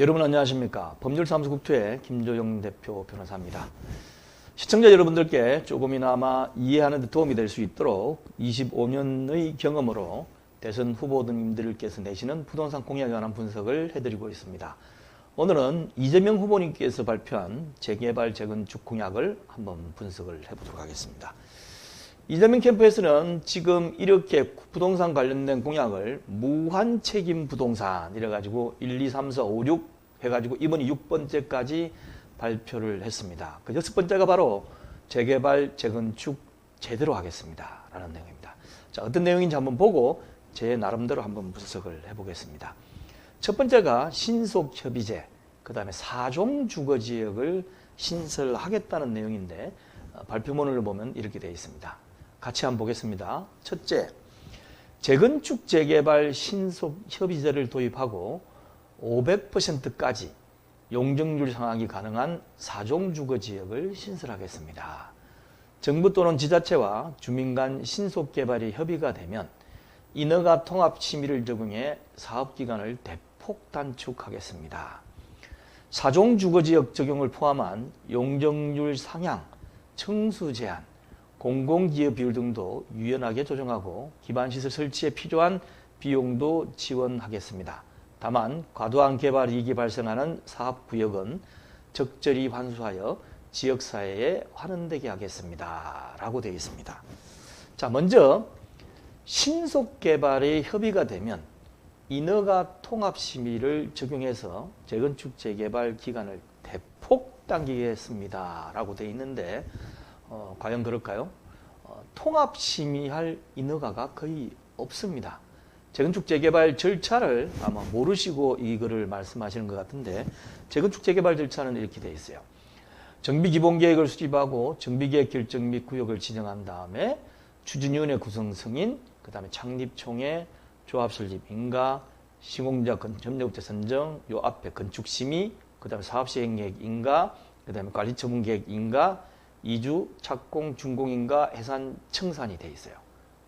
여러분 안녕하십니까? 법률사무소 국토의 김조영 대표 변호사입니다. 시청자 여러분들께 조금이나마 이해하는 데 도움이 될 수 있도록 25년의 경험으로 대선 후보님들께서 내시는 부동산 공약에 관한 분석을 해드리고 있습니다. 오늘은 이재명 후보님께서 발표한 재개발 재건축 공약을 한번 분석을 해보도록 하겠습니다 이재명 캠프에서는 지금 이렇게 부동산 관련된 공약을 무한 책임 부동산 이래 가지고 1, 2, 3, 4, 5, 6 해가지고 이번이 6번째까지 발표를 했습니다. 그 여섯 번째가 바로 재개발, 재건축 제대로 하겠습니다. 라는 내용입니다. 자, 어떤 내용인지 한번 보고 제 나름대로 한번 분석을 해보겠습니다. 첫 번째가 신속협의제, 그 다음에 사종 주거지역을 신설하겠다는 내용인데 어, 발표문을 보면 이렇게 되어 있습니다. 같이 한번 보겠습니다. 첫째, 재건축 재개발 신속 협의제를 도입하고 500%까지 용적률 상황이 가능한 사종 주거 지역을 신설하겠습니다. 정부 또는 지자체와 주민 간 신속 개발이 협의가 되면 인허가 통합 심의를 적용해 사업 기간을 대폭 단축하겠습니다. 사종 주거 지역 적용을 포함한 용적률 상향, 청수 제한, 공공기업 비율 등도 유연하게 조정하고 기반시설 설치에 필요한 비용도 지원하겠습니다. 다만 과도한 개발 이익이 발생하는 사업구역은 적절히 환수하여 지역사회에 환원되게 하겠습니다. 라고 되어 있습니다. 자, 먼저 신속개발의 협의가 되면 인허가 통합심의를 적용해서 재건축 재개발 기간을 대폭 당기겠습니다. 라고 되어 있는데 어, 과연 그럴까요? 어, 통합 심의할 인허가가 거의 없습니다. 재건축 재개발 절차를 아마 모르시고 이거를 말씀하시는 것 같은데 재건축 재개발 절차는 이렇게 되어 있어요. 정비 기본 계획을 수립하고 정비 계획 결정 및 구역을 지정한 다음에 추진위원회 구성 승인, 그 다음에 창립총회, 조합 설립 인가, 시공자 점유업체 선정, 요 앞에 건축 심의, 그 다음에 사업 시행 계획 인가, 그 다음에 관리 처분 계획 인가, 이주, 착공, 준공인가, 해산, 청산이 돼 있어요.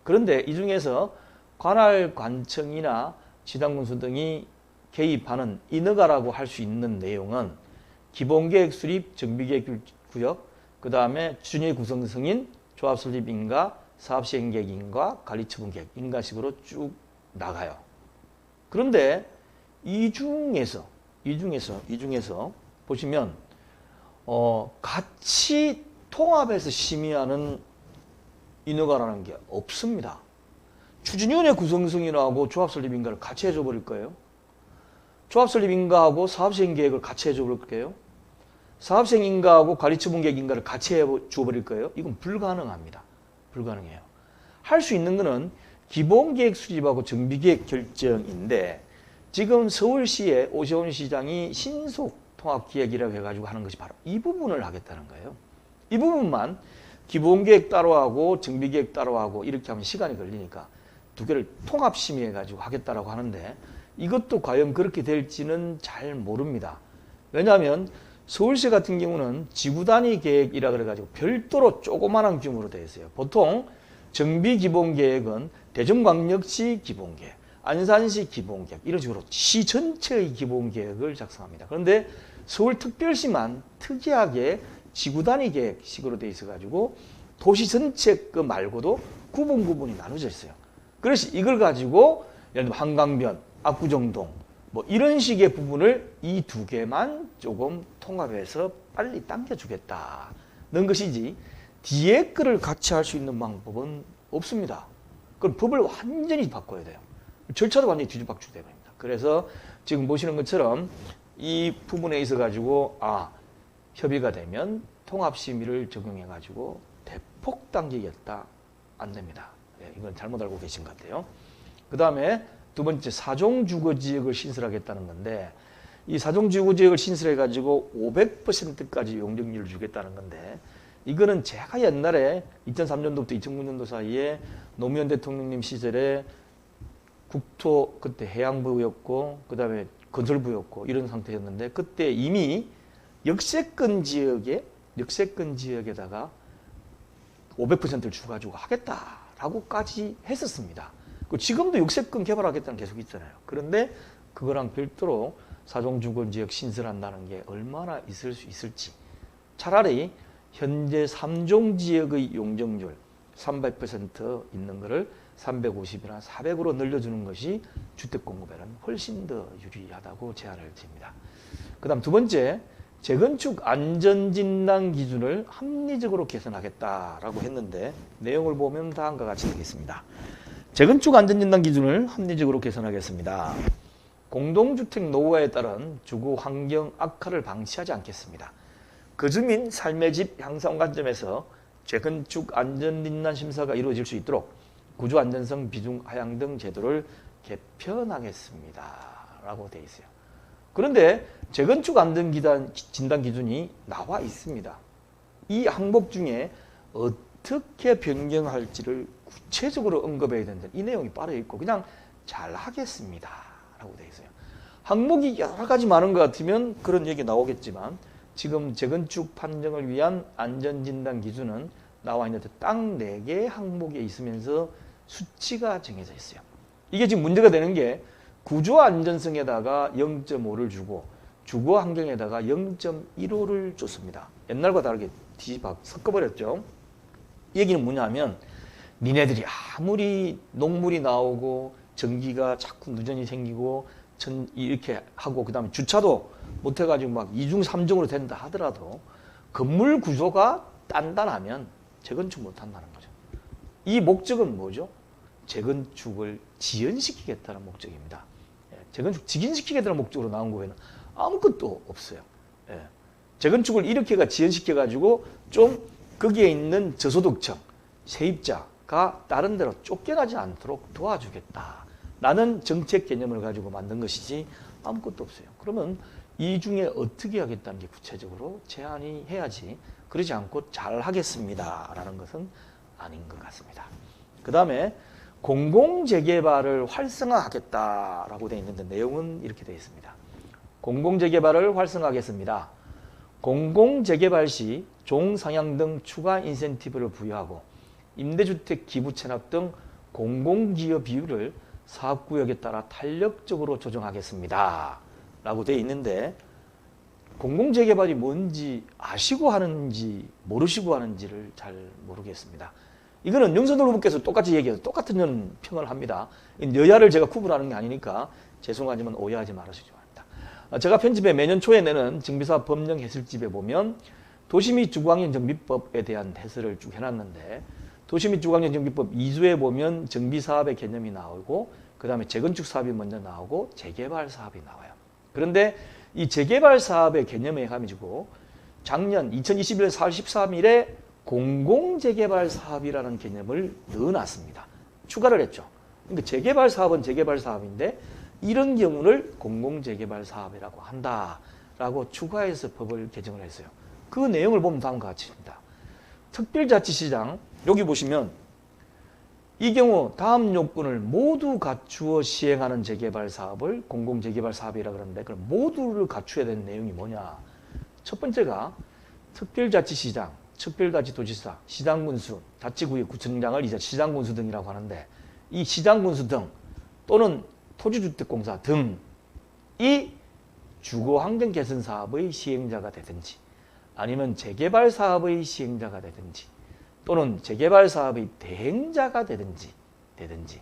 그런데 이 중에서 관할 관청이나 지방군수 등이 개입하는 인허가라고 할 수 있는 내용은 기본계획 수립, 정비계획 구역, 그 다음에 준위 구성 승인, 조합 설립 인가, 사업 시행 계획 인가, 관리 처분 계획 인가식으로 쭉 나가요. 그런데 이 중에서 이 중에서 이 중에서 보시면 어 같이 통합해서 심의하는 인허가라는 게 없습니다. 추진위원회 구성승인하고 조합설립인가를 같이 해줘 버릴 거예요. 조합설립인가하고 사업시행계획을 같이 해줘 버릴 거예요. 사업시행인가하고 관리처분계획인가를 같이 해줘 버릴 거예요. 이건 불가능합니다. 불가능해요. 할 수 있는 거는 기본계획 수립하고 정비계획 결정인데 지금 서울시의 오세훈 시장이 신속 통합기획이라고 해가지고 하는 것이 바로 이 부분을 하겠다는 거예요. 이 부분만 기본 계획 따로 하고 정비 계획 따로 하고 이렇게 하면 시간이 걸리니까 두 개를 통합 심의해 가지고 하겠다라고 하는데 이것도 과연 그렇게 될지는 잘 모릅니다. 왜냐하면 서울시 같은 경우는 지구 단위 계획이라 그래 가지고 별도로 조그마한 규모로 되어 있어요. 보통 정비 기본 계획은 대전광역시 기본 계획, 안산시 기본 계획 이런 식으로 시 전체의 기본 계획을 작성합니다. 그런데 서울특별시만 특이하게 지구 단위 계획식으로 되어 있어 가지고 도시 전체 그 말고도 구분 구분이 나눠져 있어요. 그래서 이걸 가지고 예를 들면 한강변, 압구정동 뭐 이런 식의 부분을 이 두 개만 조금 통합해서 빨리 당겨주겠다는 것이지 뒤에 거를 같이 할 수 있는 방법은 없습니다. 그럼 법을 완전히 바꿔야 돼요. 절차도 완전히 뒤집박죽 되버립니다. 그래서 지금 보시는 것처럼 이 부분에 있어 가지고 아 협의가 되면 통합심의를 적용해 가지고 대폭 당기겠다 안 됩니다. 예, 이건 잘못 알고 계신 것 같아요. 그 다음에 두 번째 사종 주거 지역을 신설하겠다는 건데 이 사종 주거 지역을 신설해 가지고 500%까지 용적률을 주겠다는 건데 이거는 제가 옛날에 2003년도부터 2009년도 사이에 노무현 대통령님 시절에 국토 그때 해양부였고 그 다음에 건설부였고 이런 상태였는데 그때 이미 역세권 지역에 역세권 지역에다가 500%를 주가지고 하겠다. 라고까지 했었습니다. 그 지금도 육세권 개발하겠다는 계속 있잖아요. 그런데 그거랑 별도로 사종주거지역 신설한다는 게 얼마나 있을 수 있을지 차라리 현재 3종 지역의 용적률 300% 있는 거를 350이나 400으로 늘려주는 것이 주택 공급에는 훨씬 더 유리하다고 제안을 드립니다. 그 다음 두 번째, 재건축 안전진단 기준을 합리적으로 개선하겠다라고 했는데 내용을 보면 다음과 같이 되겠습니다. 재건축 안전진단 기준을 합리적으로 개선하겠습니다. 공동주택 노후화에 따른 주거 환경 악화를 방치하지 않겠습니다. 거주민 삶의 집 향상 관점에서 재건축 안전진단 심사가 이루어질 수 있도록 구조 안전성 비중 하향 등 제도를 개편하겠습니다. 라고 되어 있어요. 그런데 재건축 안전 기단 진단 기준이 나와 있습니다. 이 항목 중에 어떻게 변경할지를 구체적으로 언급해야 된다. 이 내용이 빠져 있고 그냥 잘 하겠습니다. 라고 되어 있어요. 항목이 여러 가지 많은 것 같으면 그런 얘기 나오겠지만 지금 재건축 판정을 위한 안전진단 기준은 나와 있는데 딱 4개의 항목에 있으면서 수치가 정해져 있어요. 이게 지금 문제가 되는 게 구조 안전성에다가 0.5를 주고 주거 환경에다가 0.15를 줬습니다. 옛날과 다르게 뒤집어 섞어버렸죠. 얘기는 뭐냐면 니네들이 아무리 녹물이 나오고 전기가 자꾸 누전이 생기고 전 이렇게 하고 그다음에 주차도 못 해가지고 막 이중 삼중으로 된다 하더라도 건물 구조가 단단하면 재건축 못 한다는 거죠. 이 목적은 뭐죠? 재건축을 지연시키겠다는 목적입니다. 예, 재건축 직인시키겠다는 목적으로 나온 거에는 아무것도 없어요. 예, 재건축을 이렇게가 지연시켜가지고 좀 거기에 있는 저소득층, 세입자가 다른 데로 쫓겨나지 않도록 도와주겠다. 라는 정책 개념을 가지고 만든 것이지 아무것도 없어요. 그러면 이 중에 어떻게 하겠다는 게 구체적으로 제안이 해야지 그러지 않고 잘 하겠습니다. 라는 것은 아닌 것 같습니다. 그 다음에 공공 재개발을 활성화하겠다라고 되어 있는데 내용은 이렇게 되어 있습니다. 공공 재개발을 활성화하겠습니다. 공공 재개발 시 종상향 등 추가 인센티브를 부여하고 임대주택 기부 체납 등 공공기여 비율을 사업구역에 따라 탄력적으로 조정하겠습니다. 라고 되어 있는데 공공재개발이 뭔지 아시고 하는지 모르시고 하는지를 잘 모르겠습니다. 이거는 영선돌 후보께서 똑같이 얘기해서 똑같은 평을 합니다. 여야를 제가 구분하는 게 아니니까 죄송하지만 오해하지 말으시기 바랍니다. 어, 제가 편집에 매년 초에 내는 증비사 법령 해설집에 보면 도시 및 주거환경 정비법에 대한 해설을 쭉 해놨는데 도시 및 주거환경 정비법 2조에 보면 정비사업의 개념이 나오고 그 다음에 재건축 사업이 먼저 나오고 재개발 사업이 나와요. 그런데 이 재개발 사업의 개념에 가지고 작년 2021년 4월 13일에 공공재개발 사업이라는 개념을 넣어놨습니다. 추가를 했죠. 그러니까 재개발 사업은 재개발 사업인데 이런 경우를 공공재개발 사업이라고 한다라고 추가해서 법을 개정을 했어요. 그 내용을 보면 다음과 같이입니다. 특별자치시장 여기 보시면 이 경우 다음 요건을 모두 갖추어 시행하는 재개발 사업을 공공재개발 사업이라 그러는데 그럼 모두를 갖춰야 되는 내용이 뭐냐? 첫 번째가 특별자치시장, 특별자치도지사, 시장군수, 자치구역 구청장을 이제 시장군수 등이라고 하는데 이 시장군수 등 또는 토지주택공사 등이 주거환경 개선 사업의 시행자가 되든지 아니면 재개발 사업의 시행자가 되든지 또는 재개발 사업의 대행자가 되든지 되든지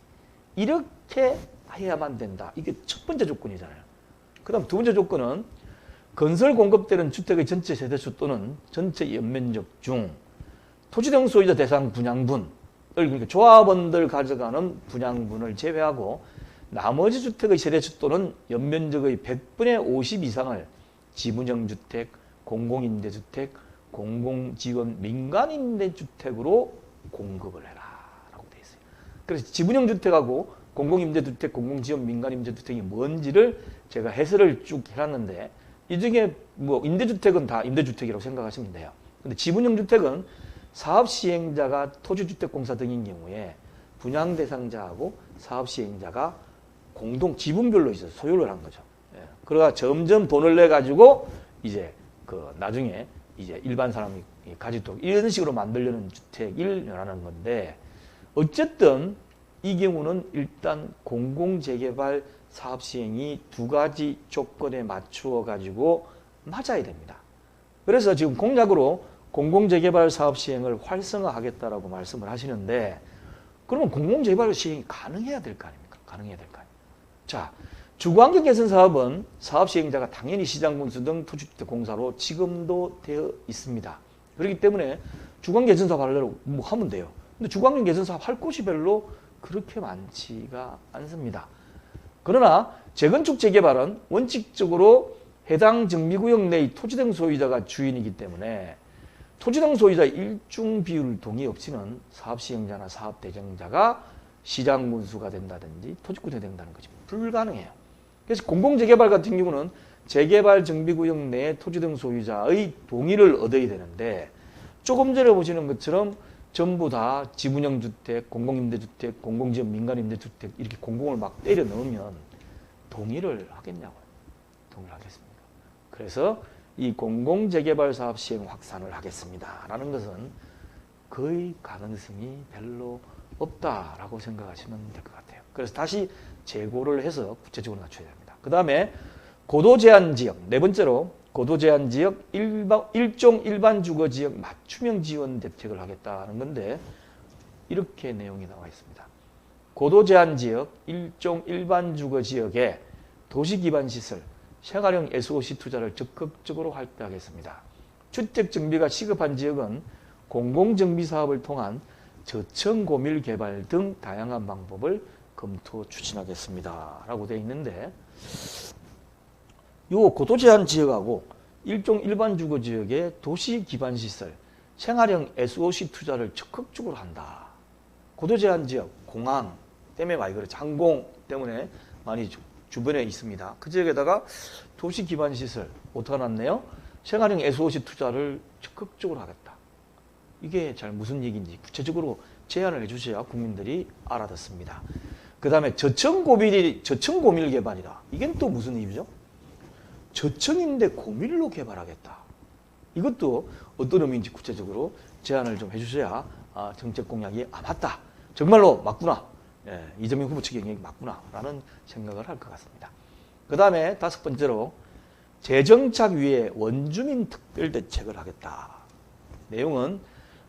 이렇게 해야만 된다. 이게 첫 번째 조건이잖아요. 그 다음 두 번째 조건은 건설 공급되는 주택의 전체 세대수 또는 전체 연면적 중 토지등 소유자 대상 분양분을 그러니까 조합원들 가져가는 분양분을 제외하고 나머지 주택의 세대수 또는 연면적의 100분의 50 이상을 지분형 주택, 공공임대주택, 공공지원 민간임대주택으로 공급을 해라 라고 되어 있어요. 그래서 지분형 주택하고 공공임대주택, 공공지원 민간임대주택이 뭔지를 제가 해설을 쭉 해놨는데 이 중에 뭐 임대주택은 다 임대주택이라고 생각하시면 돼요. 근데 지분형 주택은 사업 시행자가 토지주택공사 등인 경우에 분양 대상자하고 사업 시행자가 공동 지분별로 이제 소유를 한 거죠. 예. 그러다 점점 돈을 내 가지고 이제 그 나중에 이제 일반 사람이 가지도 이런 식으로 만들려는 주택을 말하는 건데 어쨌든 이 경우는 일단 공공재개발 사업 시행이 두 가지 조건에 맞추어 가지고 맞아야 됩니다. 그래서 지금 공약으로 공공재개발 사업 시행을 활성화하겠다라고 말씀을 하시는데 그러면 공공재개발 시행이 가능해야 될 거 아닙니까? 가능해야 될 거 아닙니까? 자, 주거환경 개선 사업은 사업 시행자가 당연히 시장 군수 등 토지주택 공사로 지금도 되어 있습니다. 그렇기 때문에 주거환경 개선 사업 하려고 뭐 하면 돼요. 근데 주거환경 개선 사업 할 곳이 별로 그렇게 많지가 않습니다. 그러나 재건축 재개발은 원칙적으로 해당 정비구역 내의 토지 등 소유자가 주인이기 때문에 토지 등 소유자 일중 비율 동의 없이는 사업 시행자나 사업 대정자가 시장 군수가 된다든지 토지꾼이 된다는 것이 불가능해요. 그래서 공공재개발 같은 경우는 재개발 정비구역 내 토지 등 소유자의 동의를 얻어야 되는데 조금 전에 보시는 것처럼 전부 다 지분형 주택, 공공임대주택, 공공지역 민간임대주택 이렇게 공공을 막 때려 넣으면 동의를 하겠냐고요. 동의를 하겠습니까? 그래서 이 공공재개발 사업 시행 확산을 하겠습니다. 라는 것은 거의 가능성이 별로 없다라고 생각하시면 될 것 같아요. 그래서 다시 재고를 해서 구체적으로 낮춰야 됩니다. 그 다음에 고도 제한 지역, 네 번째로 고도 제한 지역 일반, 일종 일반 주거 지역 맞춤형 지원 대책을 하겠다는 건데 이렇게 내용이 나와 있습니다. 고도 제한 지역 일종 일반 주거 지역에 도시 기반 시설 생활형 SOC 투자를 적극적으로 활대하겠습니다. 주택 정비가 시급한 지역은 공공 정비 사업을 통한 저층 고밀 개발 등 다양한 방법을 검토 추진하겠습니다. 라고 되어 있는데 요 고도 제한 지역하고 일종 일반 주거 지역의 도시 기반 시설, 생활형 SOC 투자를 적극적으로 한다. 고도 제한 지역, 공항 때문에 많이 그렇죠. 항공 때문에 많이 주, 주변에 있습니다. 그 지역에다가 도시 기반 시설 어떻게 놨네요? 생활형 SOC 투자를 적극적으로 하겠다. 이게 잘 무슨 얘기인지 구체적으로 제안을 해주셔야 국민들이 알아듣습니다. 그 다음에 저층 고밀이 저층 고밀 개발이다. 이게 또 무슨 의미죠? 저층인데 고밀로 개발하겠다. 이것도 어떤 의미인지 구체적으로 제안을 좀 해주셔야 아, 정책 공약이 아 맞다. 정말로 맞구나. 예, 이재명 후보 측의 영역이 맞구나 라는 생각을 할 것 같습니다. 그 다음에 다섯 번째로 재정착 위에 원주민 특별 대책을 하겠다. 내용은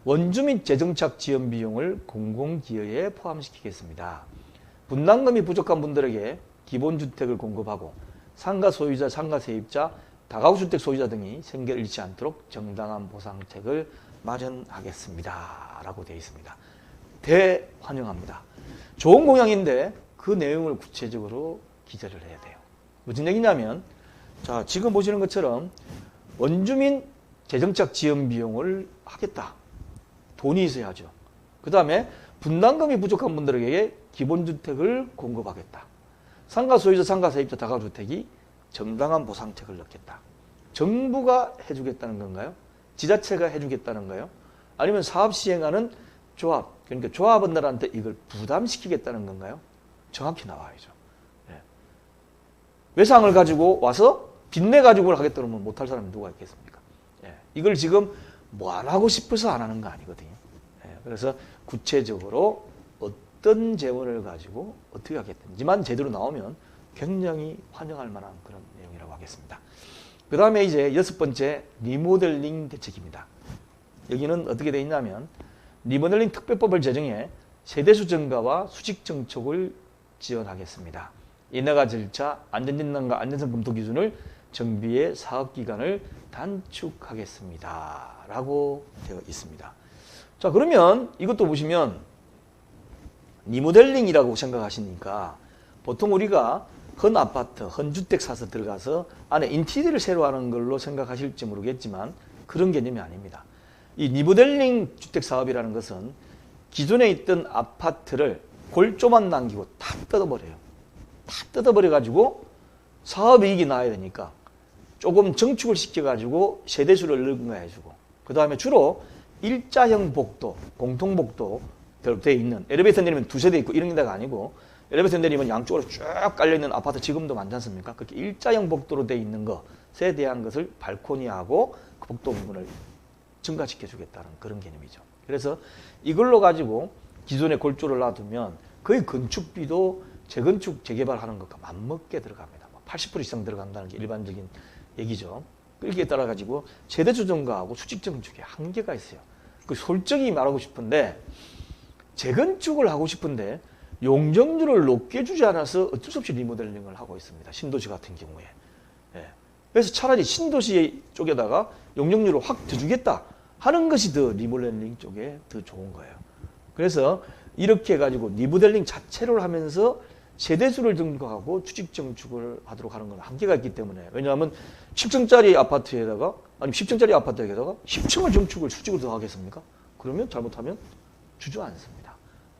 원주민 재정착 지원 비용을 공공기여에 포함시키겠습니다. 분담금이 부족한 분들에게 기본주택을 공급하고 상가 소유자, 상가 세입자, 다가구주택 소유자 등이 생계를 잃지 않도록 정당한 보상책을 마련하겠습니다. 라고 되어 있습니다. 대환영합니다. 좋은 공약인데 그 내용을 구체적으로 기재를 해야 돼요. 무슨 얘기냐면 자 지금 보시는 것처럼 원주민 재정착 지원 비용을 하겠다. 돈이 있어야죠. 그 다음에 분담금이 부족한 분들에게 기본주택을 공급하겠다. 상가 소유자, 상가 세입자 다가주택이 정당한 보상책을 넣겠다. 정부가 해주겠다는 건가요? 지자체가 해주겠다는 거요? 아니면 사업 시행하는 조합, 그러니까 조합원들한테 이걸 부담시키겠다는 건가요? 정확히 나와야죠. 예. 외상을 가지고 와서 빚내 가지고 하겠다 면 못할 사람이 누가 있겠습니까? 예. 이걸 지금 뭐 안 하고 싶어서 안 하는 거 아니거든요. 예. 그래서 구체적으로 어떤 재원을 가지고 어떻게 하겠든지만 제대로 나오면 굉장히 환영할 만한 그런 내용이라고 하겠습니다. 그 다음에 이제 여섯 번째 리모델링 대책입니다. 여기는 어떻게 되어 있냐면 리모델링 특별법을 제정해 세대수 증가와 수직 정책을 지원하겠습니다. 인허가 절차, 안전진단과 안전성 검토 기준을 정비의 사업 기간을 단축하겠습니다. 라고 되어 있습니다. 자, 그러면 이것도 보시면 리모델링이라고 생각하시니까 보통 우리가 헌 아파트, 헌 주택 사서 들어가서 안에 인티리어를 새로 하는 걸로 생각하실지 모르겠지만 그런 개념이 아닙니다. 이 리모델링 주택 사업이라는 것은 기존에 있던 아파트를 골조만 남기고 다 뜯어버려요. 다 뜯어버려가지고 사업 이익이 나야 되니까 조금 정축을 시켜가지고 세대수를 늘가해주고 그 다음에 주로 일자형 복도, 공통복도 되어 있는 엘리베이터 내리면 두 세 대 있고 이런 데가 아니고 엘리베이터 내리면 양쪽으로 쭉 깔려있는 아파트 지금도 많지 않습니까? 그렇게 일자형 복도로 되어 있는 것에 대한 것을 발코니하고 그 복도 부분을 증가시켜 주겠다는 그런 개념이죠. 그래서 이걸로 가지고 기존의 골조를 놔두면 거의 건축비도 재건축, 재개발하는 것과 맞먹게 들어갑니다. 뭐80% 이상 들어간다는 게 일반적인 얘기죠. 끌기에 따라 가지고 세대 조정가하고 수직 정축에 한계가 있어요. 그 솔직히 말하고 싶은데 재건축을 하고 싶은데 용적률을 높게 주지 않아서 어쩔 수 없이 리모델링을 하고 있습니다. 신도시 같은 경우에. 예. 그래서 차라리 신도시 쪽에다가 용적률을 확 더 주겠다 하는 것이 더 리모델링 쪽에 더 좋은 거예요. 그래서 이렇게 해가지고 리모델링 자체를 하면서 세대수를 증가하고 추직 정축을 하도록 하는 건 한계가 있기 때문에 왜냐하면 10층짜리 아파트에다가 아니 10층짜리 아파트에다가 10층을 정축을 수직으로 더 하겠습니까? 그러면 잘못하면 주저앉습니다.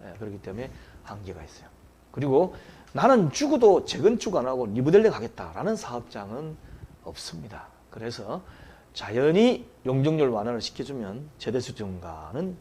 예, 그렇기 때문에 한계가 있어요. 그리고 나는 죽어도 재건축 안 하고 리모델링 하겠다라는 사업장은 없습니다. 그래서 자연히 용적률 완화를 시켜주면 세대수 증가는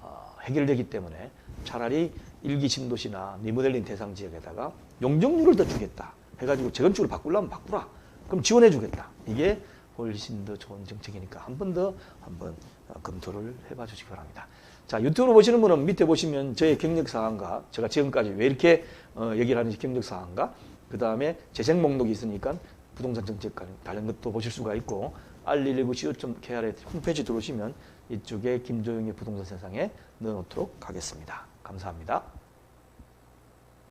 어, 해결되기 때문에 차라리 일기 신도시나 리모델링 대상 지역에다가 용적률을 더 주겠다 해가지고 재건축을 바꾸려면 바꾸라 그럼 지원해 주겠다 이게 훨씬 더 좋은 정책이니까 한 번 더 한번 어, 검토를 해봐 주시기 바랍니다 자 유튜브로 보시는 분은 밑에 보시면 저의 경력 사항과 제가 지금까지 왜 이렇게 어, 얘기를 하는지 경력 사항과 그 다음에 재생 목록이 있으니까 부동산 정책과 다른 것도 보실 수가 있고 r119 co.kr의 홈페이지 들어오시면 이쪽에 김조영의 부동산 세상에 넣어놓도록 하겠습니다. 감사합니다.